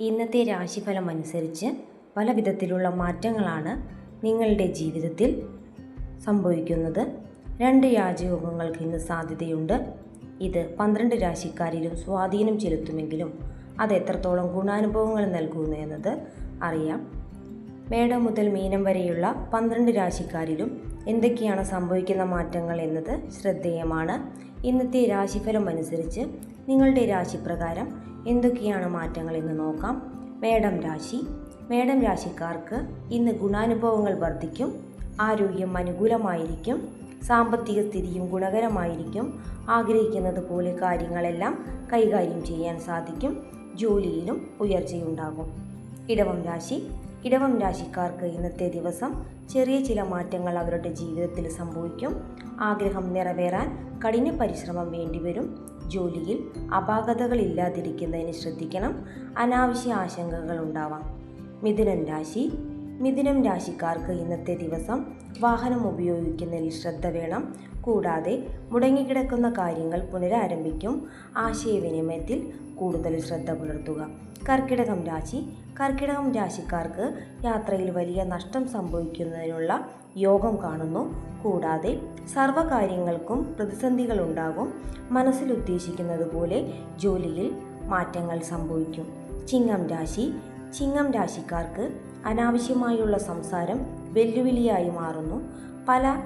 ഇന്നത്തെ രാശിഫലം അനുസരിച്ച് പല വിധത്തിലുള്ള മാറ്റങ്ങളാണ് നിങ്ങളുടെ ജീവിതത്തിൽ സംഭവിക്കുന്നത്. രണ്ട് രാജയോഗങ്ങൾക്ക് ഇന്ന് സാധ്യതയുണ്ട്. ഇത് പന്ത്രണ്ട് രാശിക്കാരിലും സ്വാധീനം ചെലുത്തുമെങ്കിലും അത് എത്രത്തോളം ഗുണാനുഭവങ്ങൾ നൽകുന്നു എന്നത് അറിയാം. മേടം മുതൽ മീനം വരെയുള്ള പന്ത്രണ്ട് രാശിക്കാരിലും എന്തൊക്കെയാണ് സംഭവിക്കുന്ന മാറ്റങ്ങൾ എന്നത് ശ്രദ്ധേയമാണ്. ഇന്നത്തെ രാശിഫലം അനുസരിച്ച് നിങ്ങളുടെ രാശിപ്രകാരം എന്തൊക്കെയാണ് മാറ്റങ്ങൾ എന്ന് നോക്കാം. മേടം രാശി. മേടം രാശിക്കാർക്ക് ഇന്ന് ഗുണാനുഭവങ്ങൾ വർദ്ധിക്കും. ആരോഗ്യം അനുകൂലമായിരിക്കും. സാമ്പത്തിക സ്ഥിതിയും ഗുണകരമായിരിക്കും. ആഗ്രഹിക്കുന്നത് പോലെ കാര്യങ്ങളെല്ലാം കൈകാര്യം ചെയ്യാൻ സാധിക്കും. ജോലിയിലും ഉയർച്ചയുണ്ടാകും. ഇടവം രാശി. ഇടവം രാശിക്കാർക്ക് ഇന്നത്തെ ദിവസം ചെറിയ ചില മാറ്റങ്ങൾ അവരുടെ ജീവിതത്തിൽ സംഭവിക്കും. ആഗ്രഹം നിറവേറാൻ കഠിന പരിശ്രമം വേണ്ടിവരും. ജോലിയിൽ അപാകതകൾ ഇല്ലാതിരിക്കുന്നതിന് ശ്രദ്ധിക്കണം. അനാവശ്യ ആശങ്കകൾ ഉണ്ടാവാം. മിഥുനൻ രാശി മിഥുനം രാശിക്കാർക്ക് ഇന്നത്തെ ദിവസം വാഹനം ഉപയോഗിക്കുന്നതിൽ ശ്രദ്ധ വേണം. കൂടാതെ മുടങ്ങിക്കിടക്കുന്ന കാര്യങ്ങൾ പുനരാരംഭിക്കും. ആശയവിനിമയത്തിൽ കൂടുതൽ ശ്രദ്ധ പുലർത്തുക. കർക്കിടകം രാശി. കർക്കിടകം രാശിക്കാർക്ക് യാത്രയിൽ വലിയ നഷ്ടം സംഭവിക്കുന്നതിനുള്ള യോഗം കാണുന്നു. കൂടാതെ സർവകാര്യങ്ങൾക്കും പ്രതിസന്ധികൾ ഉണ്ടാകും. മനസ്സിൽ ഉദ്ദേശിക്കുന്നത് പോലെ ജോലിയിൽ മാറ്റങ്ങൾ സംഭവിക്കും. ചിങ്ങം രാശി. ചിങ്ങം രാശിക്കാർക്ക് അനാവശ്യമായുള്ള സംസാരം വെല്ലുവിളിയായി മാറുന്നു. പല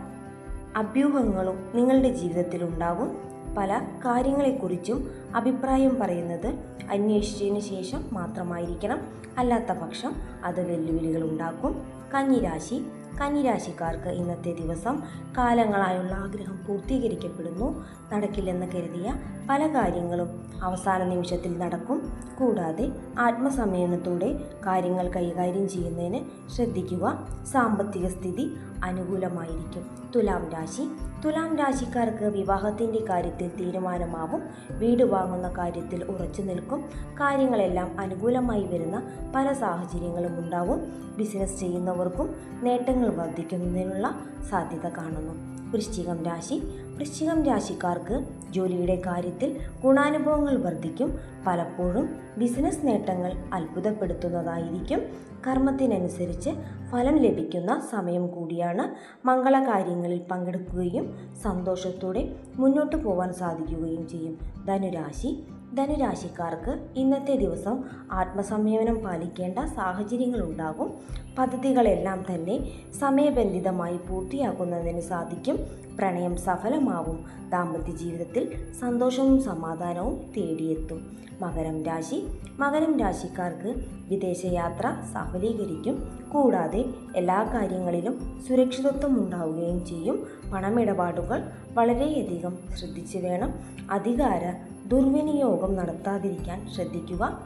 അഭ്യൂഹങ്ങളും നിങ്ങളുടെ ജീവിതത്തിൽ ഉണ്ടാകും. പല കാര്യങ്ങളെക്കുറിച്ചും അഭിപ്രായം പറയുന്നത് അന്വേഷിച്ചതിന് ശേഷം മാത്രമായിരിക്കണം. അല്ലാത്ത പക്ഷം അത് വെല്ലുവിളികൾ ഉണ്ടാക്കും. കന്നിരാശി കന്നിരാശിക്കാർക്ക് ഇന്നത്തെ ദിവസം കാലങ്ങളായുള്ള ആഗ്രഹം പൂർത്തീകരിക്കപ്പെടുന്നു. നടക്കില്ലെന്ന് കരുതിയ പല കാര്യങ്ങളും അവസാന നിമിഷത്തിൽ നടക്കും. കൂടാതെ ആത്മസംയമനത്തോടെ കാര്യങ്ങൾ കൈകാര്യം ചെയ്യുന്നതിന് ശ്രദ്ധിക്കുക. സാമ്പത്തിക സ്ഥിതി അനുകൂലമായിരിക്കും. തുലാം രാശി. തുലാം രാശിക്കാർക്ക് വിവാഹത്തിന്റെ കാര്യത്തിൽ തീരുമാനമാവും. വീട് വാങ്ങുന്ന കാര്യത്തിൽ ഉറച്ചു നിൽക്കും. കാര്യങ്ങളെല്ലാം അനുകൂലമായി വരുന്ന പല സാഹചര്യങ്ങളും ഉണ്ടാവും. ബിസിനസ് ചെയ്യുന്നവർക്കും നേട്ടങ്ങൾ വർദ്ധിക്കുന്നതിനുള്ള സാധ്യത കാണുന്നു. വൃശ്ചികം രാശി. വൃശ്ചികം രാശിക്കാർക്ക് ജോലിയുടെ കാര്യത്തിൽ ഗുണാനുഭവങ്ങൾ വർദ്ധിക്കും. പലപ്പോഴും ബിസിനസ് നേട്ടങ്ങൾ അത്ഭുതപ്പെടുത്തുന്നതായിരിക്കും. കർമ്മത്തിനനുസരിച്ച് ഫലം ലഭിക്കുന്ന സമയം കൂടിയാണ് മംഗളകാര്യങ്ങളിൽ പങ്കെടുക്കുകയും സന്തോഷത്തോടെ മുന്നോട്ട് പോകാൻ സാധിക്കുകയും ചെയ്യും. ധനുരാശി ധനുരാശിക്കാർക്ക് ഇന്നത്തെ ദിവസം ആത്മസംയമനം പാലിക്കേണ്ട സാഹചര്യങ്ങളുണ്ടാകും പദ്ധതികളെല്ലാം തന്നെ സമയബന്ധിതമായി പൂർത്തിയാക്കുന്നതിന് സാധിക്കും. പ്രണയം സഫലമാവും. ദാമ്പത്യ ജീവിതത്തിൽ സന്തോഷവും സമാധാനവും തേടിയെത്തും. മകരം രാശി. മകരം രാശിക്കാർക്ക് വിദേശയാത്ര സഫലീകരിക്കും. കൂടാതെ എല്ലാ കാര്യങ്ങളിലും സുരക്ഷിതത്വം ഉണ്ടാവുകയും ചെയ്യും. പണമിടപാടുകൾ വളരെയധികം ശ്രദ്ധിച്ചു വേണം. അധികാര ദുർവിനിയോഗം നടത്താതിരിക്കാൻ ശ്രദ്ധിക്കുക.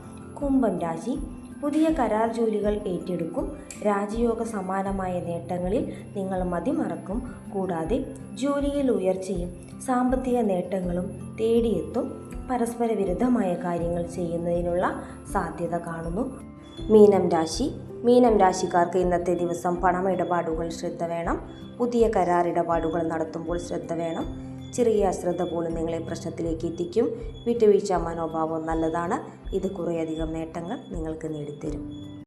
കുംഭം രാശി. പുതിയ കരാർ ജോലികൾ ഏറ്റെടുക്കും. രാജയോഗ സമാനമായ നേട്ടങ്ങളിൽ നിങ്ങൾ മതിമറക്കും. കൂടാതെ ജോലിയിൽ ഉയർച്ചയും സാമ്പത്തിക നേട്ടങ്ങളും തേടിയെത്തും. പരസ്പര വിരുദ്ധമായ കാര്യങ്ങൾ ചെയ്യുന്നതിനുള്ള സാധ്യത കാണുന്നു. മീനം രാശി. മീനം രാശിക്കാർക്ക് ഇന്നത്തെ ദിവസം പണമിടപാടുകൾ ശ്രദ്ധ വേണം. പുതിയ കരാർ ഇടപാടുകൾ നടത്തുമ്പോൾ ശ്രദ്ധ വേണം. ചെറിയ അശ്രദ്ധ പോലും നിങ്ങളെ പ്രശ്നത്തിലേക്ക് എത്തിക്കും. വിട്ടുവീഴ്ച മനോഭാവം നല്ലതാണ്. ഇത് കുറേയധികം നേട്ടങ്ങൾ നിങ്ങൾക്ക് നേടിത്തരും.